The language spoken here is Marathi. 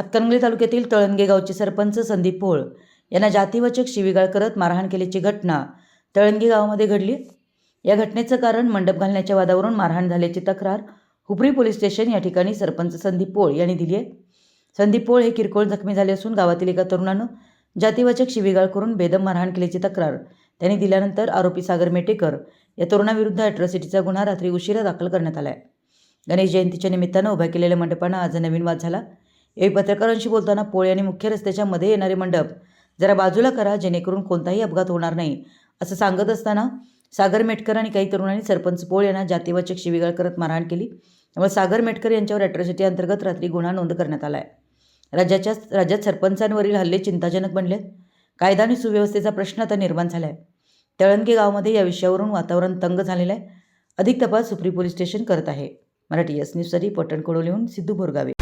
हातकणंगले तालुक्यातील तळणगे गावचे सरपंच संदीप पोळ यांना जातीवाचक शिवीगाळ करत मारहाण केल्याची घटना तळणगे गावामध्ये घडली. या घटनेचं कारण मंडप घालण्याच्या वादावरून मारहाण झाल्याची तक्रार हुपरी पोलीस स्टेशन या ठिकाणी सरपंच संदीप पोळ यांनी दिली आहे. संदीप पोळ हे किरकोळ जखमी झाले असून गावातील एका तरुणानं जातीवाचक शिवीगाळ करून बेदम मारहाण केल्याची तक्रार त्यांनी दिल्यानंतर आरोपी सागर मेटेकर या तरुणाविरुद्ध अॅट्रॉसिटीचा गुन्हा रात्री उशिरा दाखल करण्यात आला आहे गणेश जयंतीच्या निमित्तानं उभ्या केलेल्या मंडपानं आज नवीन वाद झाला. यावेळी पत्रकारांशी बोलताना पोळे आणि मुख्य रस्त्याच्या मध्ये येणारे मंडप. जरा बाजूला करा जेणेकरून कोणताही अपघात होणार नाही. असं सांगत असताना सागर मेटकर आणि काही तरुणांनी सरपंच पोळ यांना जातीवाचक शिवीगाळ करत मारहाण केली. त्यामुळे सागर मेटकर यांच्यावर अॅट्रॉसिटी अंतर्गत रात्री गुन्हा नोंद करण्यात आला आहे राज्याच्या राज्यात सरपंचांवरील हल्ले चिंताजनक बनले कायदा आणि सुव्यवस्थेचा प्रश्न आता निर्माण झाला आहे तळंगे गावामध्ये या विषयावरून वातावरण तंग झालेलं आहे अधिक तपास सुप्री पोलीस स्टेशन करत आहे. मराठी एस न्यूजसाठी पटण कोडोलीहून सिद्धू बोरगावे